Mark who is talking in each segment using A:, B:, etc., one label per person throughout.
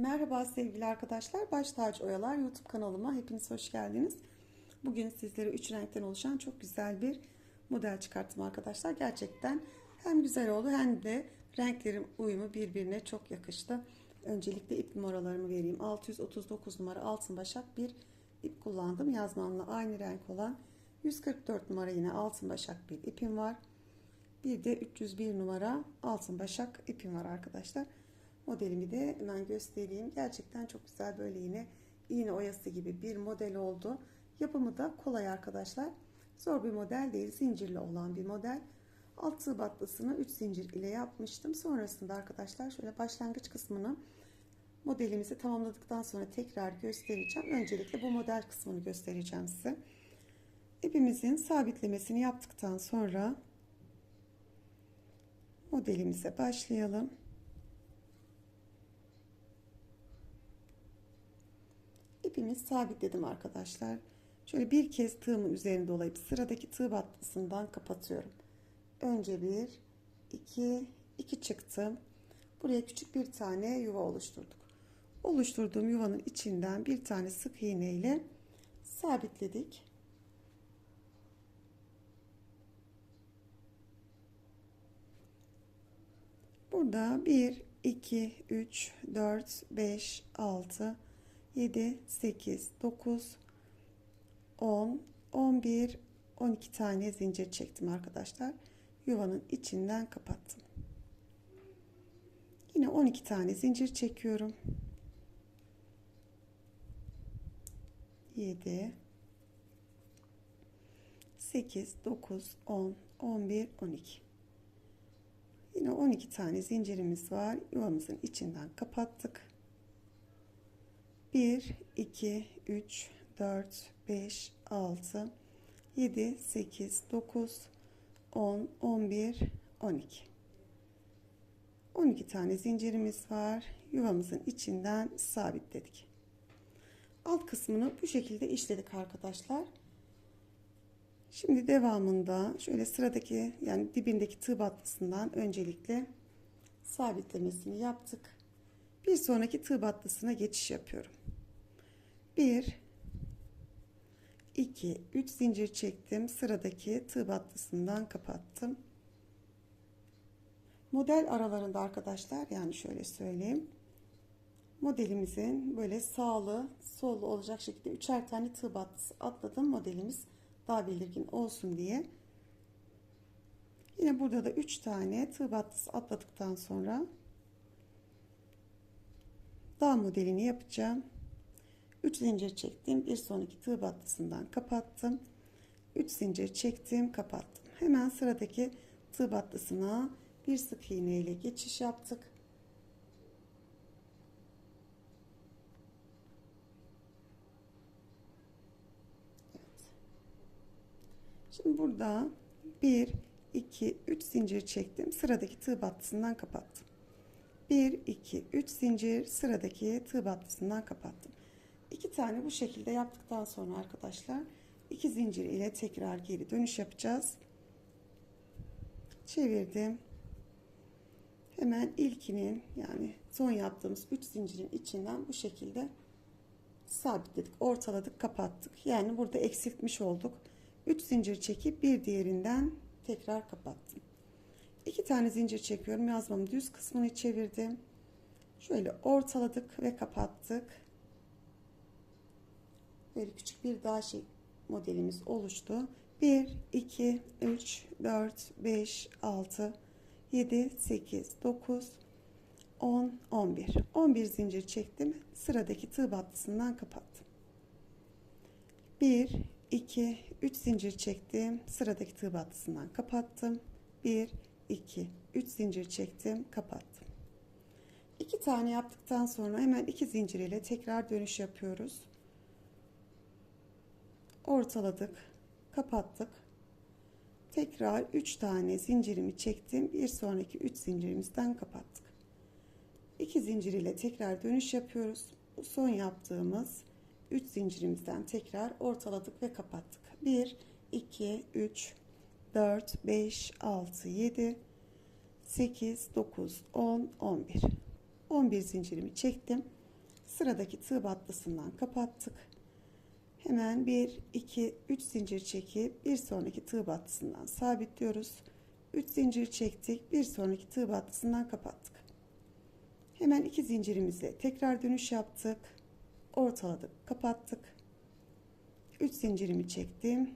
A: Merhaba sevgili arkadaşlar. Baş Taç Oyalar YouTube kanalıma hepiniz hoş geldiniz. Bugün sizlere üç renkten oluşan çok güzel bir model çıkarttım arkadaşlar. Gerçekten hem güzel oldu hem de renklerin uyumu birbirine çok yakıştı. Öncelikle ip numaralarımı vereyim. 639 numara altın başak bir ip kullandım. Yazmamla aynı renk olan 144 numara yine altın başak bir ipim var. Bir de 301 numara altın başak ipim var arkadaşlar. Modelimi de hemen göstereyim. Gerçekten çok güzel böyle yine iğne oyası gibi bir model oldu. Yapımı da kolay arkadaşlar. Zor bir model değil. Zincirli olan bir model. Alt sığ batlısını 3 zincir ile yapmıştım. Sonrasında arkadaşlar şöyle başlangıç kısmını modelimizi tamamladıktan sonra tekrar göstereceğim. Öncelikle bu model kısmını göstereceğim size. İpimizin sabitlemesini yaptıktan sonra modelimize başlayalım. Hepimiz sabitledim arkadaşlar. Şöyle bir kez tığımı üzerinde dolayıp sıradaki tığ battısından kapatıyorum. Önce bir, iki, iki çıktım. Buraya küçük bir tane yuva oluşturduk. Oluşturduğum yuvanın içinden bir tane sık iğne ile sabitledik. Burada 1, 2, 3, 4, 5, 6, 7, 8, 9, 10, 11, 12 tane zincir çektim arkadaşlar. Yuvanın içinden kapattım. Yine 12 tane zincir çekiyorum. 7 8 9 10 11 12 Yine 12 tane zincirimiz var. Yuvamızın içinden kapattık. 1, 2, 3, 4, 5, 6, 7, 8, 9, 10, 11, 12. 12 tane zincirimiz var. Yuvamızın içinden sabitledik. Alt kısmını bu şekilde işledik arkadaşlar. Şimdi devamında şöyle sıradaki yani dibindeki tığ battısından öncelikle sabitlemesini yaptık. Bir sonraki tığ battısına geçiş yapıyorum. 1 2 3 zincir çektim. Sıradaki tığ battısından kapattım. Model aralarında arkadaşlar yani şöyle söyleyeyim. Modelimizin böyle sağlı, sollu olacak şekilde üçer tane tığ battısı atladım. Modelimiz daha belirgin olsun diye. Yine burada da 3 tane tığ battısı atladıktan sonra dağ modelini yapacağım. 3 zincir çektim. Bir sonraki tığ battısından kapattım. 3 zincir çektim, kapattım. Hemen sıradaki tığ battısına bir sık iğne ile geçiş yaptık. Evet. Şimdi burada 1 2 3 zincir çektim. Sıradaki tığ battısından kapattım. 1 2 3 zincir sıradaki tığ battısından kapattım. İki tane bu şekilde yaptıktan sonra arkadaşlar iki zincir ile tekrar geri dönüş yapacağız. Çevirdim. Hemen ilkinin yani son yaptığımız 3 zincirin içinden bu şekilde sabitledik, ortaladık, kapattık. Yani burada eksiltmiş olduk. 3 zincir çekip bir diğerinden tekrar kapattım. 2 tane zincir çekiyorum. Yazmamın düz kısmını çevirdim. Şöyle ortaladık ve kapattık böyle küçük bir dağ şey modelimiz oluştu. 1, 2, 3, 4, 5, 6, 7, 8, 9, 10, 11. 11 zincir çektim. Sıradaki tığ battısından kapattım. 1, 2, 3 zincir çektim. Sıradaki tığ battısından kapattım. 1, 2, 3 zincir çektim. Kapattım. 2 tane yaptıktan sonra hemen 2 zincir ile tekrar dönüş yapıyoruz ortaladık kapattık tekrar 3 tane zincirimi çektim bir sonraki 3 zincirimizden kapattık 2 zincir ile tekrar dönüş yapıyoruz bu son yaptığımız 3 zincirimizden tekrar ortaladık ve kapattık 1 2 3 4 5 6 7 8 9 10 11 11 zincirimi çektim sıradaki tığ batlısından kapattık Hemen 1, 2, 3 zincir çekip bir sonraki tığ battısından sabitliyoruz. 3 zincir çektik. Bir sonraki tığ battısından kapattık. Hemen iki zincirimize tekrar dönüş yaptık. Ortaladık, kapattık. 3 zincirimi çektim.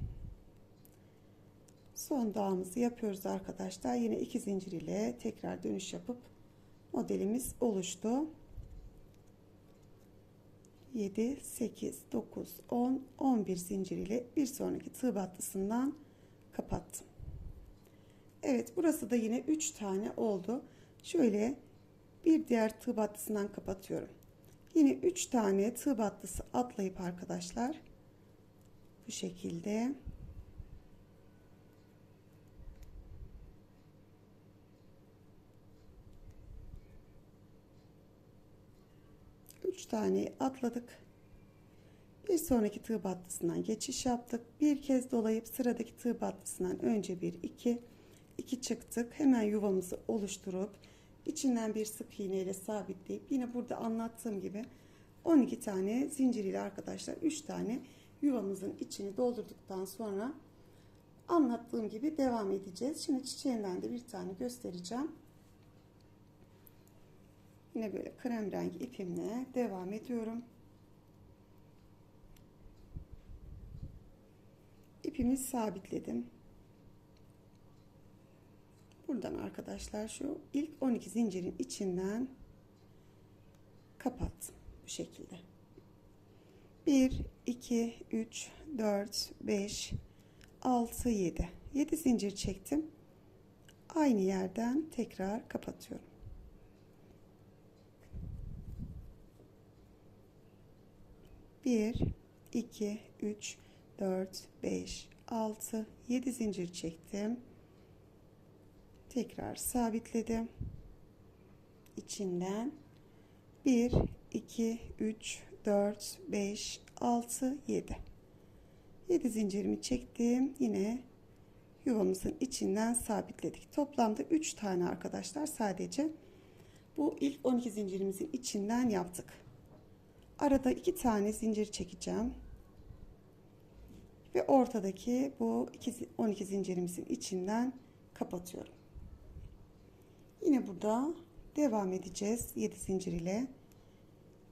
A: Son dağımızı yapıyoruz arkadaşlar. Yine iki zincir ile tekrar dönüş yapıp modelimiz oluştu. 7, 8, 9, 10, 11 zincir ile bir sonraki tığ battısından kapattım. Evet burası da yine 3 tane oldu. Şöyle bir diğer tığ battısından kapatıyorum. Yine 3 tane tığ battısı atlayıp arkadaşlar bu şekilde 3 taneyi atladık. Bir sonraki tığ battısından geçiş yaptık. Bir kez dolayıp sıradaki tığ battısından önce bir iki, iki çıktık. Hemen yuvamızı oluşturup içinden bir sık iğne ile sabitleyip yine burada anlattığım gibi 12 tane zincir ile arkadaşlar 3 tane yuvamızın içini doldurduktan sonra anlattığım gibi devam edeceğiz. Şimdi çiçeğinden de bir tane göstereceğim. Yine böyle krem rengi ipimle devam ediyorum. İpimi sabitledim. Buradan arkadaşlar şu ilk 12 zincirin içinden kapat bu şekilde. 1 2 3 4 5 6 7. 7 zincir çektim. Aynı yerden tekrar kapatıyorum. 1, 2, 3, 4, 5, 6, 7 zincir çektim. Tekrar sabitledim. İçinden 1, 2, 3, 4, 5, 6, 7. 7 zincirimi çektim. Yine yuvamızın içinden sabitledik. Toplamda 3 tane arkadaşlar sadece bu ilk 12 zincirimizin içinden yaptık arada iki tane zincir çekeceğim. Ve ortadaki bu 12 zincirimizin içinden kapatıyorum. Yine burada devam edeceğiz 7 zincir ile.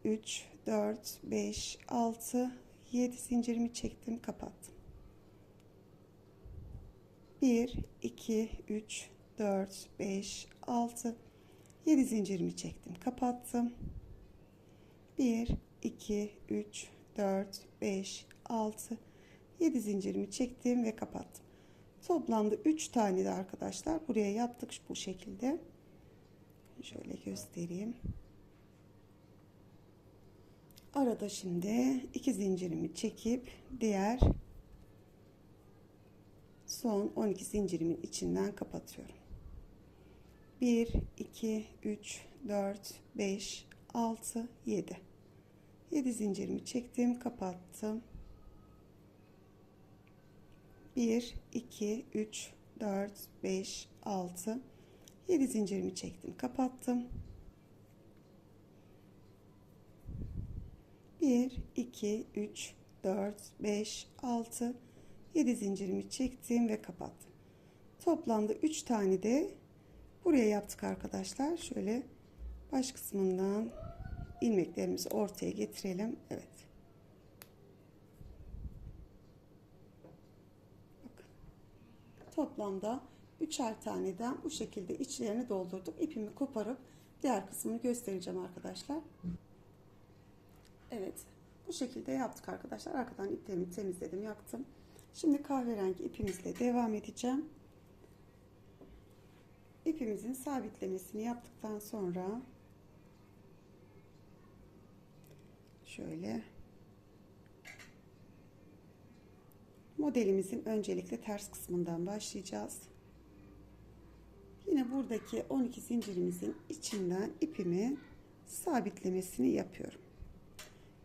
A: 3, 4, 5, 6, 7 zincirimi çektim kapattım. 1, 2, 3, 4, 5, 6, 7 zincirimi çektim kapattım. 1, 2, 3, 4, 5, 6, 7 zincirimi çektim ve kapattım. Toplamda 3 tane de arkadaşlar buraya yaptık bu şekilde. Şöyle göstereyim. Arada şimdi iki zincirimi çekip diğer son 12 zincirimin içinden kapatıyorum. 1, 2, 3, 4, 5, 6, 7. 7 zincirimi çektim kapattım 1 2 3 4 5 6 7 zincirimi çektim kapattım 1 2 3 4 5 6 7 zincirimi çektim ve kapattım toplamda 3 tane de buraya yaptık arkadaşlar şöyle baş kısmından ilmeklerimizi ortaya getirelim. Evet. Toplamda üçer taneden bu şekilde içlerini doldurduk. İpimi koparıp diğer kısmını göstereceğim arkadaşlar. Evet. Bu şekilde yaptık arkadaşlar. Arkadan iplerimi temizledim, yaktım. Şimdi kahverengi ipimizle devam edeceğim. İpimizin sabitlemesini yaptıktan sonra Şöyle. Modelimizin öncelikle ters kısmından başlayacağız. Yine buradaki 12 zincirimizin içinden ipimi sabitlemesini yapıyorum.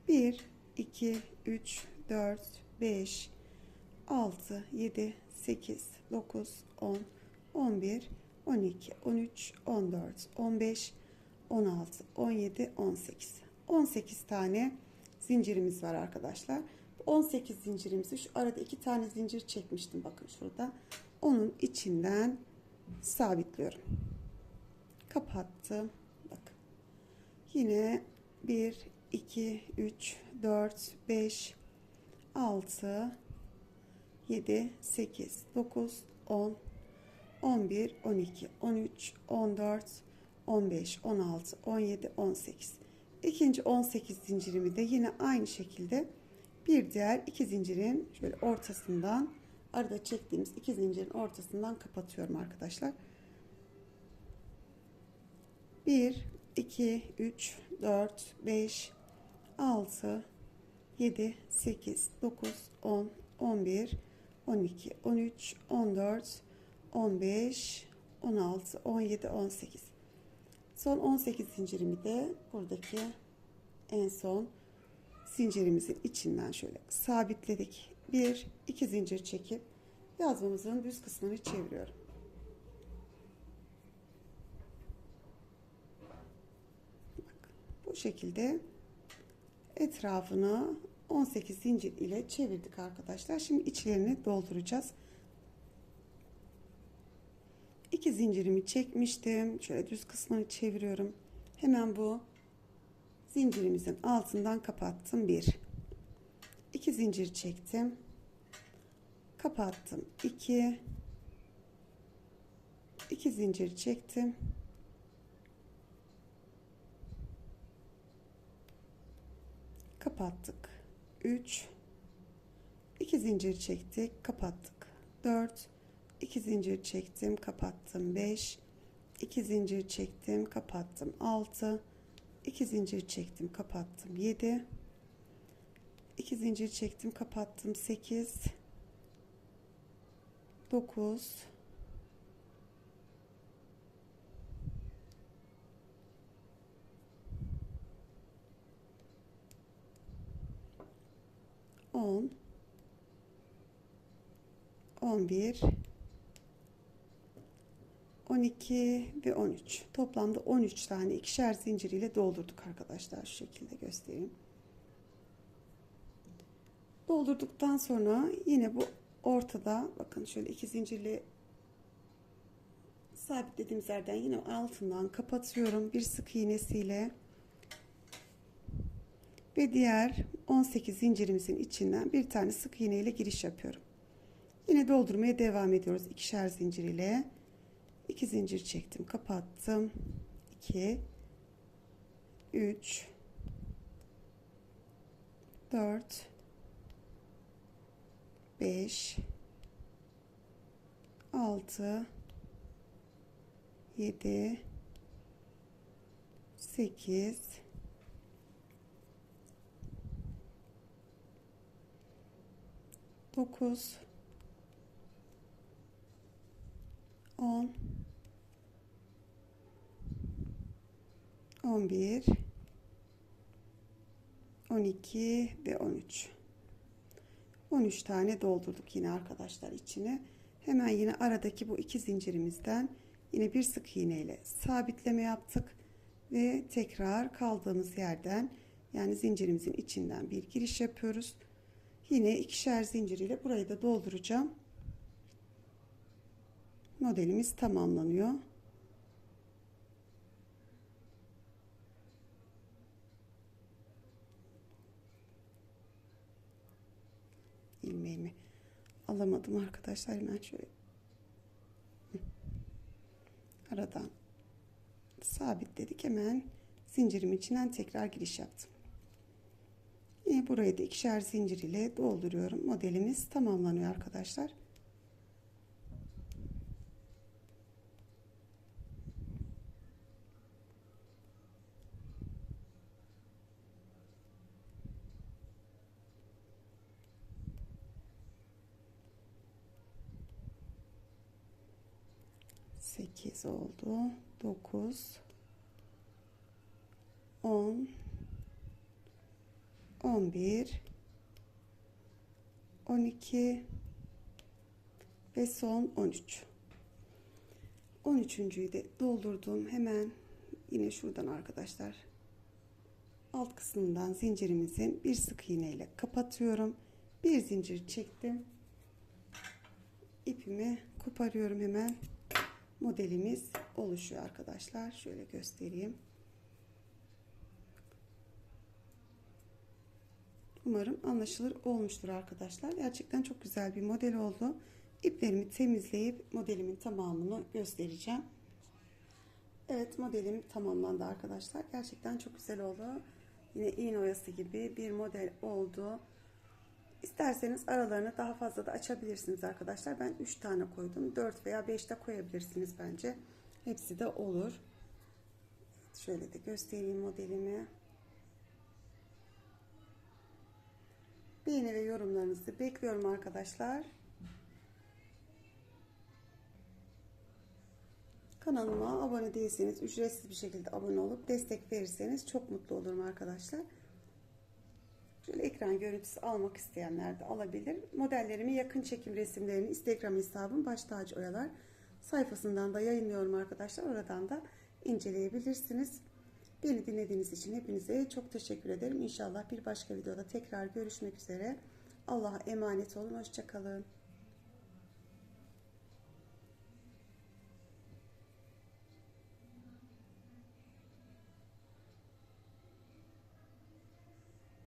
A: 1, 2, 3, 4, 5, 6, 7, 8, 9, 10, 11, 12, 13, 14, 15, 16, 17, 18. 18 tane zincirimiz var arkadaşlar. 18 zincirimizi şu arada iki tane zincir çekmiştim bakın şurada. Onun içinden sabitliyorum. Kapattım. Bakın. Yine 1 2 3 4 5 6 7 8 9 10 11 12 13 14 15 16 17 18 İkinci 18 zincirimi de yine aynı şekilde bir diğer iki zincirin şöyle ortasından arada çektiğimiz iki zincirin ortasından kapatıyorum arkadaşlar. 1 2 3 4 5 6 7 8 9 10 11 12 13 14 15 16 17 18 Son 18 zincirimi de buradaki en son zincirimizin içinden şöyle sabitledik. 1 2 zincir çekip yazmamızın düz kısmını çeviriyorum. bu şekilde etrafını 18 zincir ile çevirdik arkadaşlar. Şimdi içlerini dolduracağız. İki zincirimi çekmiştim. Şöyle düz kısmını çeviriyorum. Hemen bu zincirimizin altından kapattım. Bir. İki zincir çektim. Kapattım. İki. İki zincir çektim. Kapattık. Üç. İki zincir çektik, kapattık. Dört. 2 zincir çektim kapattım 5 2 zincir çektim kapattım 6 2 zincir çektim kapattım 7 2 zincir çektim kapattım 8 9 10 11 12 ve 13. Toplamda 13 tane ikişer zinciriyle doldurduk arkadaşlar. Şu şekilde göstereyim. Doldurduktan sonra yine bu ortada bakın şöyle iki zincirli sabitlediğimiz yerden yine altından kapatıyorum bir sık iğnesiyle ve diğer 18 zincirimizin içinden bir tane sık iğne ile giriş yapıyorum. Yine doldurmaya devam ediyoruz ikişer zincir ile. 2 zincir çektim kapattım 2 3 4 5 6 7 8 9 10 11 12 ve 13 13 tane doldurduk yine arkadaşlar içine hemen yine aradaki bu iki zincirimizden yine bir sık iğne ile sabitleme yaptık ve tekrar kaldığımız yerden yani zincirimizin içinden bir giriş yapıyoruz yine ikişer zincir ile burayı da dolduracağım modelimiz tamamlanıyor ilmeğimi alamadım arkadaşlar. Hemen şöyle aradan sabit dedik Hemen zincirim içinden tekrar giriş yaptım. Yine burayı da ikişer zincir ile dolduruyorum. Modelimiz tamamlanıyor arkadaşlar. 8 oldu. 9 10 11 12 ve son 13. 13.'yü de doldurdum. Hemen yine şuradan arkadaşlar alt kısmından zincirimizin bir sık iğne ile kapatıyorum. Bir zincir çektim. İpimi koparıyorum hemen modelimiz oluşuyor arkadaşlar. Şöyle göstereyim. Umarım anlaşılır olmuştur arkadaşlar. Gerçekten çok güzel bir model oldu. İplerimi temizleyip modelimin tamamını göstereceğim. Evet modelim tamamlandı arkadaşlar. Gerçekten çok güzel oldu. Yine iğne oyası gibi bir model oldu. İsterseniz aralarını daha fazla da açabilirsiniz arkadaşlar. Ben 3 tane koydum. 4 veya 5 de koyabilirsiniz bence. Hepsi de olur. Şöyle de göstereyim modelimi. Beğeni ve yorumlarınızı bekliyorum arkadaşlar. Kanalıma abone değilseniz ücretsiz bir şekilde abone olup destek verirseniz çok mutlu olurum arkadaşlar ekran görüntüsü almak isteyenler de alabilir. Modellerimi yakın çekim resimlerini Instagram hesabım baş tacı oyalar sayfasından da yayınlıyorum arkadaşlar. Oradan da inceleyebilirsiniz. Beni dinlediğiniz için hepinize çok teşekkür ederim. İnşallah bir başka videoda tekrar görüşmek üzere. Allah'a emanet olun. Hoşçakalın.